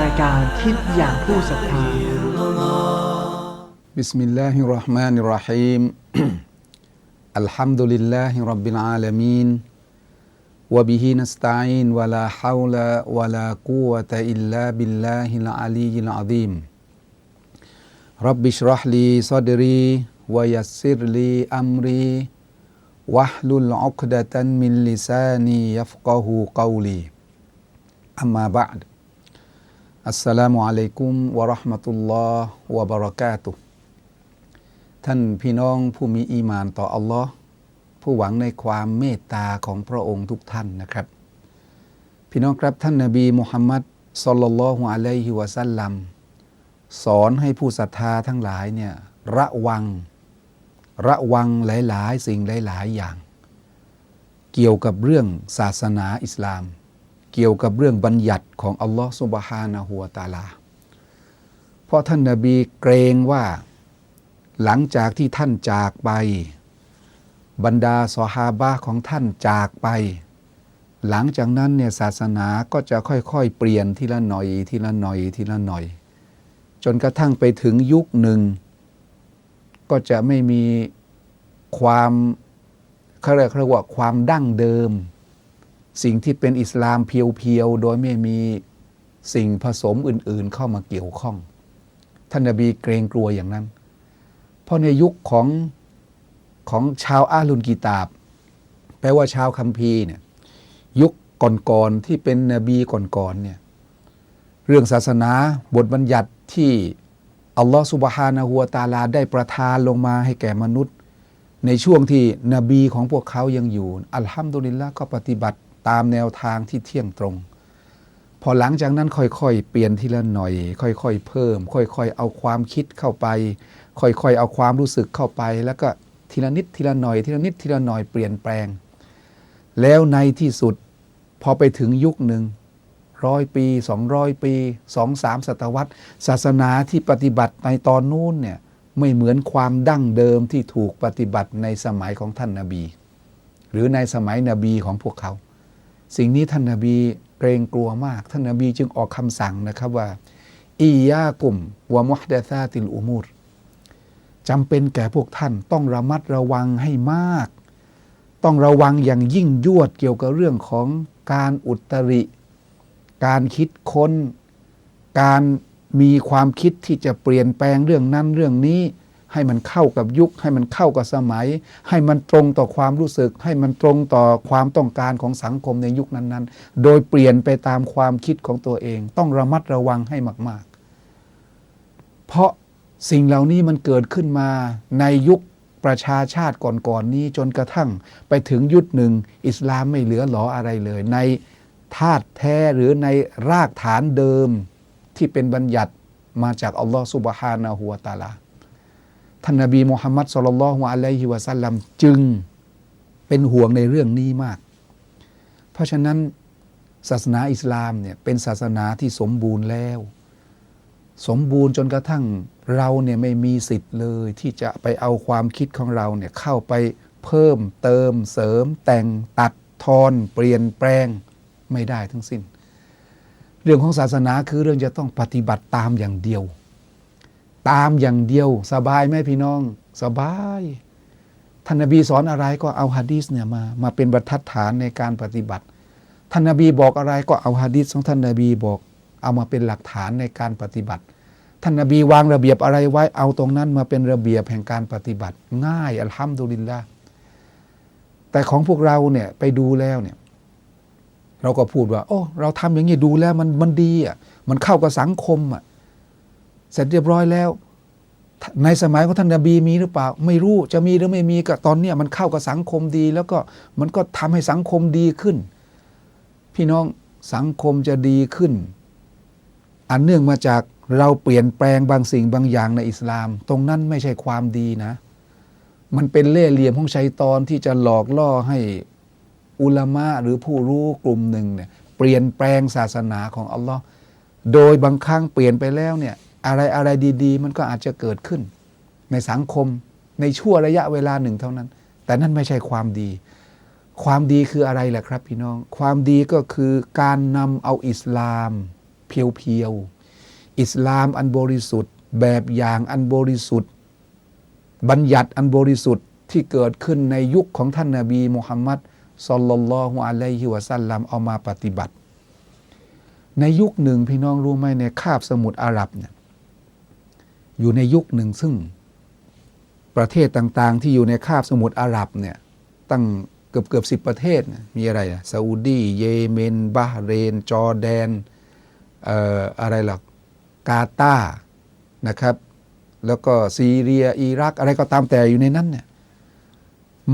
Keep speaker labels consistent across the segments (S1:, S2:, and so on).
S1: รายการคิดอย่างผู้ศรัทธา
S2: بسم الله الرحمن الرحيم الحمد لله رب العالمين وبه نستعين ولا حول ولا قوة إلا بالله العلي العظيم رب اشرح لي صدري ويسر لي أمري واحلل عقدة من لساني يفقه قولي أمابعد.السلام عليكم ورحمة الله وبركاته. ท่านพี่น้องผู้มีอีมานต่ออัลลอฮ์ผู้หวังในความเมตตาของพระองค์ทุกท่านนะครับ พี่น้องครับท่านนาบีมุฮัมมัดสลลัลลอฮุอะลัยฮิวะซัลลัมสอนให้ผู้ศรัทธาทั้งหลายเนี่ยระวัง ระวังหลาย ๆ สิ่งหลาย ๆ อย่าง เกี่ยวกับเรื่องศาสนาอิสลาม เกี่ยวกับเรื่องบัญญัติของอัลลอฮ์สุบฮานะฮูวตาลา เพราะท่านนาบีเกรงว่า หลังจากที่ท่านจากไป บรรดาสหาบะของท่านจากไป หลังจากนั้นเนี่ยศาสนาก็จะค่อยๆ เปลี่ยนทีละหน่อยทีละหน่อยทีละหน่อย จนกระทั่งไปถึงยุคหนึ่ง ก็จะไม่มีความเขาเรียกว่าความดั้งเดิม สิ่งที่เป็นอิสลามเพียวๆ โดยไม่มีสิ่งผสมอื่นๆเข้ามาเกี่ยวข้อง ท่านนบีเกรงกลัวอย่างนั้น เพราะในยุคของของชาวอาลุนกีตาบ แปลว่าชาวคัมภีร์เนี่ยยุคก่อนๆที่เป็นนบีก่อนๆเนี่ยเรื่องศาสนาบทบัญญัติที่อัลลอฮฺสุบฮานะฮูวตาลาได้ประทานลงมาให้แก่มนุษย์ ในช่วงที่นบีของพวกเขายังอยู่ อัลฮัมดุลิลละก็ปฏิบัติ ตามแนวทางที่เที่ยงตรง พอหลังจากนั้นค่อยๆ เปลี่ยนทีละหน่อย ค่อยๆ เพิ่ม ค่อยๆ เอาความคิดเข้าไป ค่อยๆ เอาความรู้สึกเข้าไป แล้วก็ทีละนิดทีละหน่อย ทีละนิดทีละหน่อยเปลี่ยนแปลง แล้วในที่สุดพอไปถึงยุคหนึ่งร้อยปีสองร้อยปีสองสามศตวรรษ ศาสนาที่ปฏิบัติในตอนนู้นเนี่ยไม่เหมือนความดั้งเดิมที่ถูกปฏิบัติในสมัยของท่านนาบี หรือในสมัยนบีของพวกเขา สิ่งนี้ท่านนาบีเกรงกลัวมาก ท่านนาบีจึงออกคำสั่งนะครับว่าอียากุมวะมุฮดซาติลอุมูรจำเป็นแก่พวกท่านต้องระมัดระวังให้มาก ต้องระวังอย่างยิ่งยวดเกี่ยวกับเรื่องของการอุตริ การคิดค้น การมีความคิดที่จะเปลี่ยนแปลงเรื่องนั้นเรื่องนี้ ให้มันเข้ากับยุค ให้มันเข้ากับสมัย ให้มันตรงต่อความรู้สึก ให้มันตรงต่อความต้องการของสังคมในยุคนั้นๆ โดยเปลี่ยนไปตามความคิดของตัวเอง ต้องระมัดระวังให้มาก ๆ เพราะสิ่งเหล่านี้มันเกิดขึ้นมาในยุคประชาชาติก่อนๆนนี้จนกระทั่งไปถึงยุคหนึ่ง อิสลามไม่เหลือหลออะไรเลย ในธาตุแท้หรือในรากฐานเดิมที่เป็นบัญญัติมาจากอัลลอฮฺสุบฮานะฮูวตาลา ท่านนบีมุฮัมมัดสุลลัลฮุอะลัยฮิวะสัลลัมจึงเป็นห่วงในเรื่องนี้มาก เพราะฉะนั้นศาสนาอิสลามเนี่ยเป็นศาสนาที่สมบูรณ์แล้ว สมบูรณ์จนกระทั่งเราเนี่ยไม่มีสิทธิ์เลย ที่จะไปเอาความคิดของเราเนี่ยเข้าไปเพิ่มเติมเสริม แต่งตัดทอนเปลี่ยนแปลงไม่ได้ทั้งสิ้น เรื่องของศาสนาคือเรื่องจะต้องปฏิบัติตามอย่างเดียว ตามอย่างเดียว สบายไหมพี่น้อง สบายท่านนบีสอนอะไรก็เอาฮะดีษเนี่ยมา มาเป็นบรรทัดฐานในการปฏิบัติท่านนบีบอกอะไรก็เอาฮะดีษของท่านนบีบอก เอามาเป็นหลักฐานในการปฏิบัติ ท่านนบีวางระเบียบอะไรไว้เอาตรงนั้นมาเป็นระเบียบแห่งการปฏิบัติ ง่ายอัลฮัมดุลิลละแต่ของพวกเราเนี่ยไปดูแล้วเนี่ย เราก็พูดว่า โอ้เราทำอย่างนี้ดูแล้วมันมันดีอะมันเข้ากับสังคมอะ เสร็จเรียบร้อยแล้ว ในสมัยของท่านนบีมีหรือเปล่า ไม่รู้จะมีหรือไม่มีก็ตอนเนี้ยมันเข้ากับสังคมดี แล้วก็มันก็ทำให้สังคมดีขึ้น พี่น้องสังคมจะดีขึ้น อันเนื่องมาจากเราเปลี่ยนแปลงบางสิ่งบางอย่างในอิสลาม ตรงนั้นไม่ใช่ความดีนะ มันเป็นเล่ห์เหลี่ยมของชัยตอนที่จะหลอกล่อให้อุลามะหรือผู้รู้กลุ่มหนึ่งเนี่ยเปลี่ยนแปลงศาสนาของอัลลอฮ์โดยบางครั้งเปลี่ยนไปแล้วเนี่ย อะไรอะไรดี ๆ มันก็อาจจะเกิดขึ้น ในสังคมในช่วงระยะเวลาหนึ่งเท่านั้น แต่นั่นไม่ใช่ความดี ความดีคืออะไรล่ะครับ พี่น้อง ความดีก็คือการนำเอาอิสลาม เพียวๆอิสลามอันบริสุทธิ์ แบบอย่างอันบริสุทธิ์ บัญญัติอันบริสุทธิ์ที่เกิดขึ้นในยุคของท่านนาบีมุฮัมมัดสลลัลลอฮุอะลัยฮิวะสัลลัมเอามาปฏิบัติ ในยุคหนึ่งพี่น้องรู้ไหมในคาบสมุทรอาหรับเนี่ย อยู่ในยุคหนึ่งซึ่งประเทศต่างๆ ที่อยู่ในคาบสมุทรอาหรับเนี่ยตั้งเกือบเกือบสิบประเทศ มีอะไรซาอุดี เยเมน บาเรน จอร์แดนเอ่ออะไรหรอกกาตานะครับ แล้วก็ซีเรีย อิรัก อะไรก็ตามแต่อยู่ในนั้นเนี่ย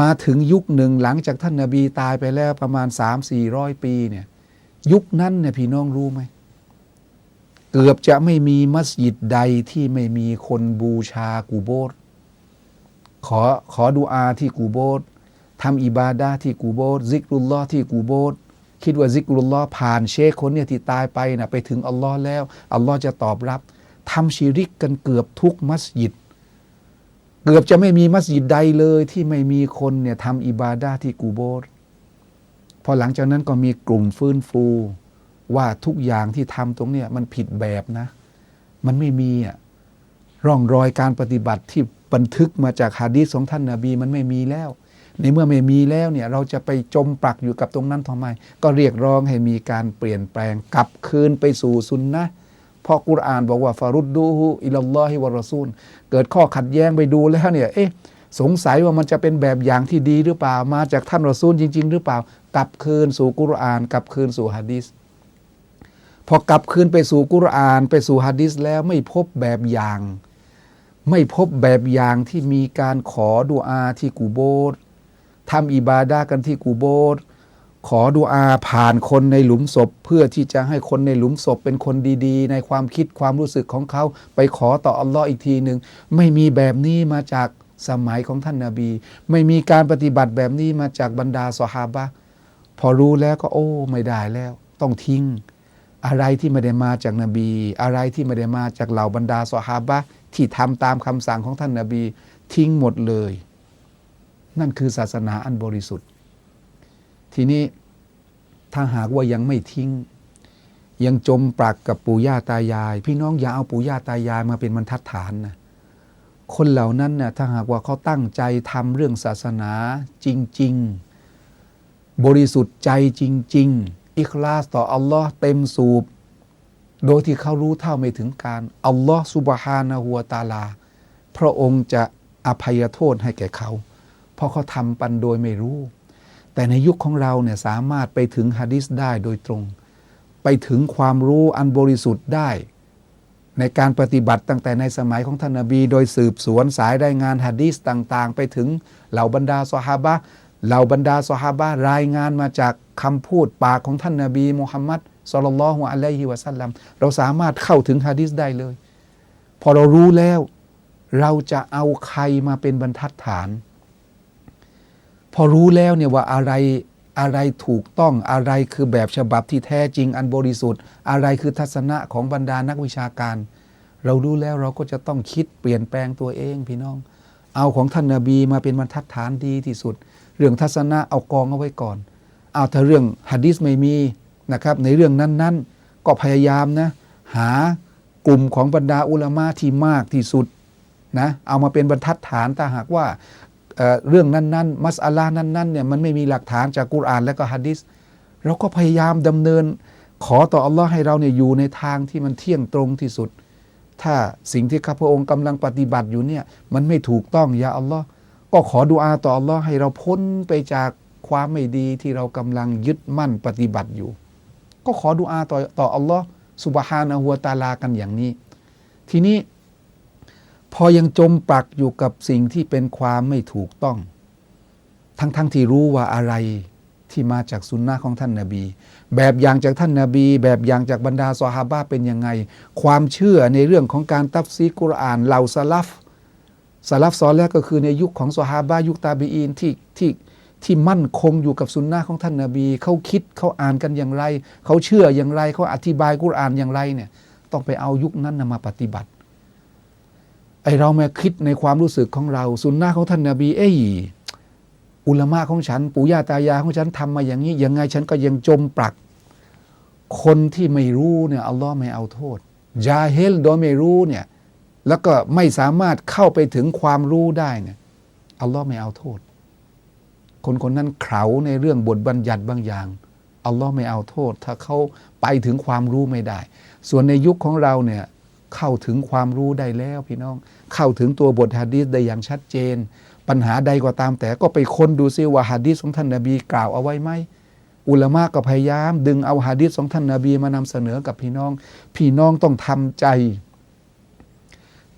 S2: มาถึงยุคหนึ่งหลังจากท่านนาบีตายไปแล้วประมาณ 3-400 ปีเนี่ยยุคนั้นเนี่ยพี่น้องรู้ไหม เกือบจะไม่มีมัสยิดใดที่ไม่มีคนบูชากูโบสขอขอดูอาที่กูโบสทำอิบาดาที่กูโบสซิกรุลลอที่กูโบสคิดว่าซิกรุลลอผ่านเชคคนเนี่ยที่ตายไปนะไปถึงอัลลอฮ์แล้ว อัลลอฮ์จะตอบรับทำชีริกกันเกือบทุกมัสยิด เกือบจะไม่มีมัสยิดใดเลยที่ไม่มีคนเนี่ยทำอิบาดาที่กูโบสพอหลังจากนั้นก็มีกลุ่มฟื้นฟู ว่าทุกอย่างที่ทำตรงเนี้ยมันผิดแบบนะ มันไม่มีอะร่องรอยการปฏิบัติที่บันทึกมาจากฮะดีษของท่านนาบีมันไม่มีแล้ว ในเมื่อไม่มีแล้วเนี่ยเราจะไปจมปลักอยู่กับตรงนั้นทำไม ก็เรียกร้องให้มีการเปลี่ยนแปลงกลับคืนไปสู่ซุนนะเพราะกุรอานบอกว่าฟารุดดูฮุอิลลอฮิวะรอซูล เกิดข้อขัดแย้งไปดูแล้วเนี่ยเอ๊ะสงสัยว่ามันจะเป็นแบบอย่างที่ดีหรือเปล่ามาจากท่านรอซูลจริง ๆ หรือเปล่ากลับคืนสู่กุรอานกลับคืนสู่ฮะดีษ พอกลับคืนไปสู่กุรอานไปสู่ฮะดีษแล้วไม่พบแบบอย่าง ไม่พบแบบอย่างที่มีการขอดุอาที่กูโบสทำอิบาดากันที่กูโบสขอดุอาผ่านคนในหลุมศพ เพื่อที่จะให้คนในหลุมศพเป็นคนดีๆ ในความคิดความรู้สึกของเขา ไปขอต่ออัลลอฮ์อีกทีหนึ่งไม่มีแบบนี้มาจากสมัยของท่านนาบี ไม่มีการปฏิบัติแบบนี้มาจากบรรดาสหาบะพอรู้แล้วก็โอ้ ไม่ได้แล้ว ต้องทิ้ง อะไรที่ไม่ได้มาจากนบี อะไรที่ไม่ได้มาจากเหล่าบรรดาสหาบะที่ทำตามคำสั่งของท่านนาบี ทิ้งหมดเลย นั่นคือศาสนาอันบริสุทธิ์ ทีนี้ถ้าหากว่ายังไม่ทิ้ง ยังจมปลักกับปู่ย่าตายาย พี่น้องอย่าเอาปู่ย่าตายายมาเป็นบรรทัดฐานนะคนเหล่านั้นน่ะถ้าหากว่าเขาตั้งใจทำเรื่องศาสนาจริง ๆ บริสุทธิ์ใจจริง ๆ อิคลาสต่ออัลลอฮ์เต็มสูบ โดยที่เขารู้เท่าไม่ถึงการอัลลอฮ์สุบฮานะฮัวตาลา พระองค์จะอภัยโทษให้แก่เขา เพราะเขาทำปันโดยไม่รู้ แต่ในยุคของเราเนี่ยสามารถไปถึงฮะดิษได้โดยตรง ไปถึงความรู้อันบริสุทธิ์ได้ ในการปฏิบัติตั้งแต่ในสมัยของท่านนบี โดยสืบสวนสายรายงานฮะดีษต่าง ๆ ไปถึงเหล่าบรรดาสหาบะ เหล่าบรรดาสหาบะรายงานมาจากคำพูดปากของท่านนบีมุฮัมมัดสลลัลฮุอะลัยฮิวะสัลลัมเราสามารถเข้าถึงฮะดีษได้เลย พอเรารู้แล้ว เราจะเอาใครมาเป็นบรรทัดฐาน พอรู้แล้วเนี่ยว่าอะไรอะไรถูกต้องอะไรคือแบบฉบับที่แท้จริงอันบริสุทธิ์ อะไรคือทัศนะของบรรดานักวิชาการ เรารู้แล้วเราก็จะต้องคิดเปลี่ยนแปลงตัวเองพี่น้อง เอาของท่านนาบีมาเป็นบรรทัดฐานดีที่สุด เรื่องทัศนะเอากองเอาไว้ก่อน เอาถ้าเรื่องฮะดิษไม่มีนะครับในเรื่องนั้นๆ ก็พยายามนะหากลุ่มของบรรดาอุลามะที่มากที่สุดนะเอามาเป็นบรรทัดฐานถ้าหากว่าเเรื่องนั้นๆ มัสอาลานั้นๆเนี่ยมันไม่มีหลักฐานจากกุรอานและก็ฮะดิษเราก็พยายามดำเนินขอต่ออัลลอฮ์ให้เราเนี่ยอยู่ในทางที่มันเที่ยงตรงที่สุด ถ้าสิ่งที่ข้าพระองค์กำลังปฏิบัติอยู่เนี่ยมันไม่ถูกต้องยาอัลลอฮ์ ก็ขอดุอาต่ออัลลอฮ์ให้เราพ้นไปจากความไม่ดีที่เรากำลังยึดมั่นปฏิบัติอยู่ ก็ขอดุอาต่อต่ออัลลอฮ์สุบฮานะฮัวตาลากันอย่างนี้ ทีนี้พอยังจมปลักอยู่กับสิ่งที่เป็นความไม่ถูกต้อง ทั้งๆทที่รู้ว่าอะไรที่มาจากสุนนะของท่านนาบี แบบอย่างจากท่านนาบี แบบอย่างจากบรรดาซอฮาบะเป็นยังไง ความเชื่อในเรื่องของการตัฟซีกุรอานเหล่าสลัฟ สาลัฟซอลแรกก็คือในยุคของซอฮาบะยุคตาบีอีนที่ที่ที่มั่นคงอยู่กับสุนนะของท่านนาบีเขาคิดเขาอ่านกันอย่างไร เขาเชื่ออย่างไรเขาอธิบายกุรอานอย่างไรเนี่ยต้องไปเอายุคนั้นนมาปฏิบัติไอเรามาคิดในความรู้สึกของเรา สุนนะของท่านนาบี เอ้ยอุลามะของฉัน ปู่ย่าตายายของฉันทำมาอย่างนี้ยังไงฉันก็ยังจมปลัก คนที่ไม่รู้เนี่ยอัลลอฮ์ไม่เอาโทษยาเฮลโดยไม่รู้เนี่ย แล้วก็ไม่สามารถเข้าไปถึงความรู้ได้เนี่ยอัลลอฮ์ไม่เอาโทษ คนคนนั้นเขาในเรื่องบทบัญญัติบางอย่างอัลลอฮ์ไม่เอาโทษ ถ้าเขาไปถึงความรู้ไม่ได้ ส่วนในยุคของเราเนี่ยเข้าถึงความรู้ได้แล้วพี่น้อง เข้าถึงตัวบทฮะดีษได้อย่างชัดเจน ปัญหาใดก็ตามแต่ก็ไปค้นดูซิว่าฮะดีษของท่านนบีกล่าวเอาไว้ไหมอุลามะก็พยายาม ดึงเอาฮะดีษของท่านนาบีมานำเสนอกับพี่น้อง พี่น้องต้องทำใจ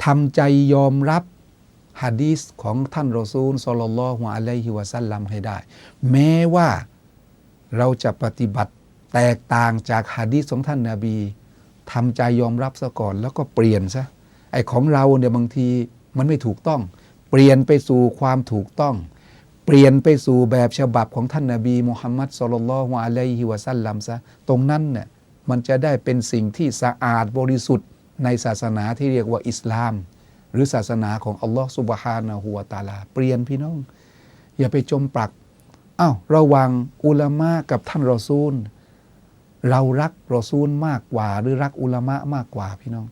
S2: ทำใจยอมรับฮะดีษของท่านรอซูลสลลัลลอฮุอะลัยฮิวะสัลลัมให้ได้ แม้ว่าเราจะปฏิบัติแตกต่างจากฮะดีษของท่านนาบีทำใจยอมรับซะก่อนแล้วก็เปลี่ยนซะไอ้ของเราเนี่ยบางทีมันไม่ถูกต้อง เปลี่ยนไปสู่ความถูกต้อง เปลี่ยนไปสู่แบบฉบับของท่านนาบีมุฮัมมัดสลลัลอฮุอะลัยฮิวะสัลลัมซะตรงนั้นเนี่ยมันจะได้เป็นสิ่งที่สะอาดบริสุทธิ์ ในศาสนาที่เรียกว่าอิสลาม หรือศาสนาของอัลลอฮ์สุบฮานะฮูวตาลา เปลี่ยนพี่น้อง อย่าไปจมปลักอ้าวระวังอุลามะกับท่านรอซูล เรารักรอซูลมากกว่า หรือรักอุลามะมากกว่าพี่น้อง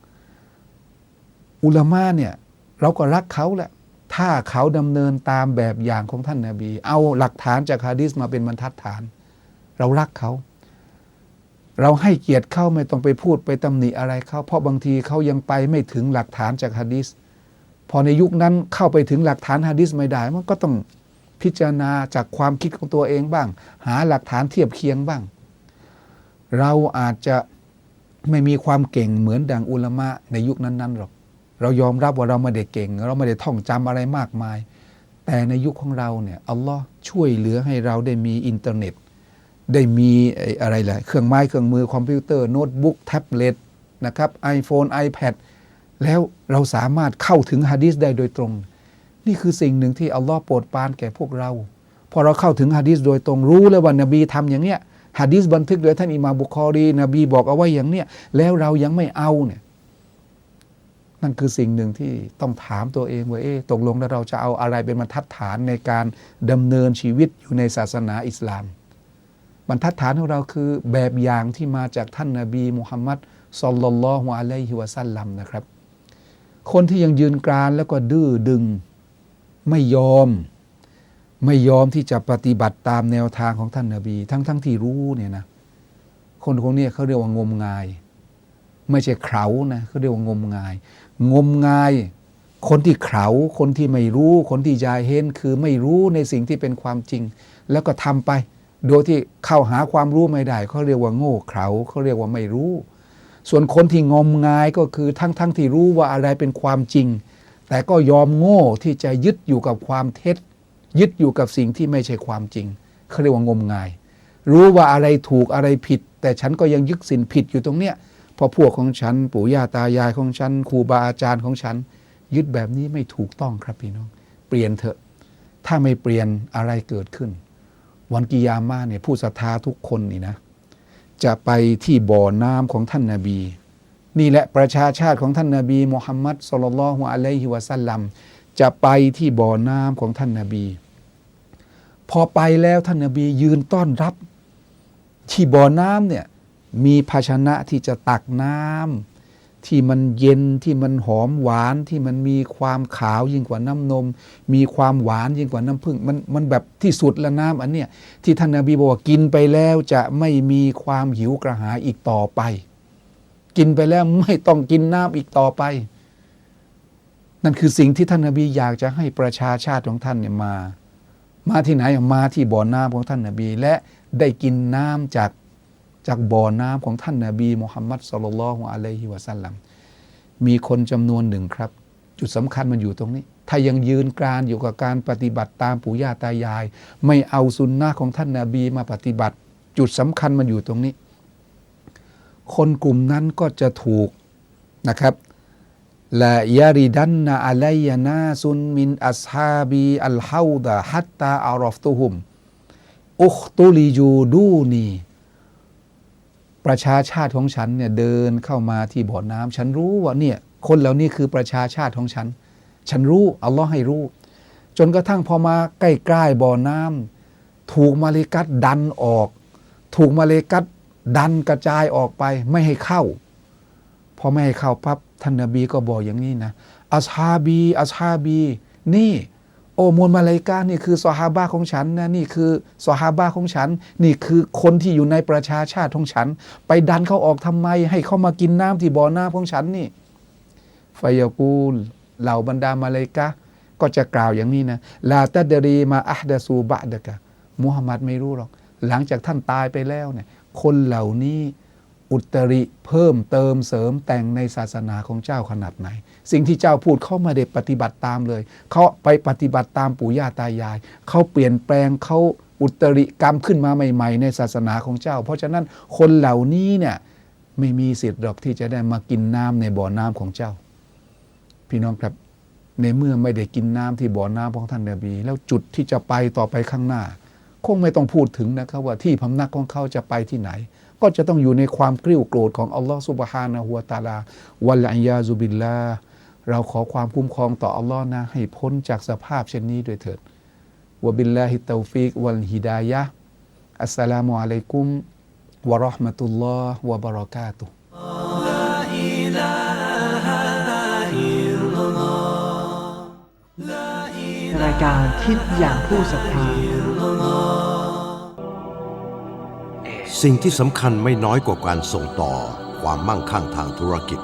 S2: อุลามะเนี่ยเราก็รักเขาแหละ ถ้าเขาดำเนินตามแบบอย่างของท่านนาบี เอาหลักฐานจากฮะดีษมาเป็นบรรทัดฐาน เรารักเขา เราให้เกียรติเขาไม่ต้องไปพูดไปตำหนิอะไรเขาเพราะบางทีเขายังไปไม่ถึงหลักฐานจากฮะดีษพอในยุคนั้นเข้าไปถึงหลักฐานฮะดีษไม่ได้มันก็ต้องพิจารณาจากความคิดของตัวเองบ้าง หาหลักฐานเทียบเคียงบ้าง เราอาจจะไม่มีความเก่งเหมือนดังอุลามะในยุคนั้นๆหรอก เรายอมรับว่าเราไม่ได้เก่ง เราไม่ได้ท่องจำอะไรมากมาย แต่ในยุคของเราเนี่ยอัลลอฮ์ช่วยเหลือให้เราได้มีอินเทอร์เน็ต ได้มีอะไรแหละเครื่องไม้เครื่องมือคอมพิวเตอร์โน้ตบุ๊กแท็บเล็ตนะครับ iPhone iPad แล้วเราสามารถเข้าถึงฮะดีษได้โดยตรง นี่คือสิ่งหนึ่งที่อัลลอฮ์โปรดปานแก่พวกเรา พอเราเข้าถึงฮะดีษโดยตรงรู้แล้วว่านบีทำอย่างเนี้ยฮะดีษบันทึกโดยท่านอิมาบุคอรีนบีบอกเอาไว้อย่างเนี้ยแล้วเรายังไม่เอาเนี่ยนั่นคือสิ่งหนึ่งที่ต้องถามตัวเองว่าเอ๊ะตกลงแล้วเราจะเอาอะไรเป็นบรรทัดฐานในการดำเนินชีวิตอยู่ในศาสนาอิสลาม บรรทัดฐานของเราคือแบบอย่างที่มาจากท่านนาบีมุฮัมมัดสลลัลลอฮุอะลัยฮิวะสัลลัมนะครับ คนที่ยังยืนกรานแล้วก็ดื้อดึงไม่ยอม ไม่ยอมที่จะปฏิบัติตามแนวทางของท่านนาบี ทั้งทั้งที่รู้เนี่ยนะคนคนนี้เขาเรียกว่างมงาย ไม่ใช่เขานะเขาเรียกว่างมงาย งมงาย คนที่เขาคนที่ไม่รู้ คนที่ยายเห็นคือไม่รู้ในสิ่งที่เป็นความจริง แล้วก็ทำไป โดยที่เข้าหาความรู้ไม่ได้เขาเรียกว่าโง่เขลาเขาเรียกว่าไม่รู้ ส่วนคนที่งมงายก็คือทั้งทั้งที่รู้ว่าอะไรเป็นความจริง แต่ก็ยอมโง่ที่จะยึดอยู่กับความเท็จ ยึดอยู่กับสิ่งที่ไม่ใช่ความจริงเขาเรียกว่างมงาย รู้ว่าอะไรถูกอะไรผิด แต่ฉันก็ยังยึดสินผิดอยู่ตรงเนี้ยพราะพวกของฉันปู่ย่าตายายของฉันครูบาอาจารย์ของฉัน ยึดแบบนี้ไม่ถูกต้องครับพี่น้อง เปลี่ยนเถอะ ถ้าไม่เปลี่ยนอะไรเกิดขึ้น วันกิยามาเนี่ยผู้ศรัทธาทุกคนนี่นะ จะไปที่บ่อน้ำของท่านนาบี นี่แหละประชาชาติของท่านนาบีมุฮัมมัดสุลลัลฮุอะลัยฮิวะสัลลัมจะไปที่บ่อน้ำของท่านนาบี พอไปแล้วท่านนาบียืนต้อนรับ ที่บ่อน้ำเนี่ยมีภาชนะที่จะตักน้ำ ที่มันเย็นที่มันหอมหวานที่มันมีความขาวยิ่งกว่าน้ำนม มีความหวานยิ่งกว่าน้ำผึ้งมันมันแบบที่สุดละน้ำอันเนี้ยที่ท่านนาบีบอกว่ากินไปแล้วจะไม่มีความหิวกระหายอีกต่อไป กินไปแล้วไม่ต้องกินน้ำอีกต่อไป นั่นคือสิ่งที่ท่านนาบีอยากจะให้ประชาชาติของท่านเนี่ยมา มาที่ไหนมาที่บ่อน้ำของท่านนาบีและได้กินน้ำจาก จากบ่อน้ำของท่านนาบีมุฮัมมัดสุลลัลลอฮุอะลัยฮิวะสัลลัมมีคนจำนวนหนึ่งครับ จุดสำคัญมันอยู่ตรงนี้ ถ้ายังยืนกรานอยู่กับการปฏิบัติตามปู่ย่าตายาย ไม่เอาสุนนะของท่านนาบีมาปฏิบัติ จุดสำคัญมันอยู่ตรงนี้ คนกลุ่มนั้นก็จะถูกนะครับละยาริดันนาอะลัยยานาซุนมินอัสฮาบีอัลฮาวดะฮัตตาอารอฟตุฮุมอุคตุลิยูดูนี ประชาชาติของฉันเนี่ยเดินเข้ามาที่บ่อน้ำฉันรู้ว่าเนี่ยคนเหล่านี้คือประชาชาติของฉัน ฉันรู้อัลลอฮ์ให้รู้ จนกระทั่งพอมาใกล้ๆบ่อน้ำถูกมาเลกัดดันออก ถูกมาเลกัดดันกระจายออกไปไม่ให้เข้า พอไม่ให้เข้าปั๊บท่านนบีก็บอกอย่างนี้นะอัชฮาบีอัชฮาบี นี่ โอ้มวลมาลายกานี่คือซอฮาบะของฉันนะนี่คือซอฮาบะของฉัน นี่คือคนที่อยู่ในประชาชาติของฉัน ไปดันเขาออกทำไม ให้เขามากินน้ำที่บ่อน้ำของฉันนี่ไฟยากูลเหล่าบรรดามาลายกาก็จะกล่าวอย่างนี้นะลาตัดดรีมาอัดซูบะดะกะมุฮัมมัดไม่รู้หรอก หลังจากท่านตายไปแล้วเนี่ยคนเหล่านี้ อุตริเพิ่มเติมเสริมแต่งในศาสนาของเจ้าขนาดไหน สิ่งที่เจ้าพูดเขาไม่ได้ปฏิบัติตามเลย เขาไปปฏิบัติตามปู่ย่าตายาย เขาเปลี่ยนแปลงเขาอุตริกรรมขึ้นมาใหม่ ๆ ในศาสนาของเจ้า เพราะฉะนั้นคนเหล่านี้เนี่ยไม่มีสิทธิ์หรอกที่จะได้มากินน้ำในบ่อน้ำของเจ้า พี่น้องครับในเมื่อไม่ได้กินน้ำที่บ่อน้ำของท่านนบี แล้วจุดที่จะไปต่อไปข้างหน้า คงไม่ต้องพูดถึงนะครับว่าที่พำนักของเขาจะไปที่ไหน ก็จะต้องอยู่ในความกริ้วโกรธของอัลลอฮฺสุบฮานะฮุวตาลาวัลอัยยาซุบิลลาเราขอความคุ้มครองต่ออัลลอฮ์นะให้พ้นจากสภาพเช่นนี้ด้วยเถิดวะบิลลาฮิตตาฟิกวัลฮิดายะอัสสลามุอะลัยกุมวะราะห์มะตุลลอฮ์วะบะเราะกาตุ
S1: รายการคิดอย่างผู้ศรัทธา
S3: สิ่งที่สำคัญไม่น้อยกว่าการส่งต่อความมั่งคั่งทางธุรกิจ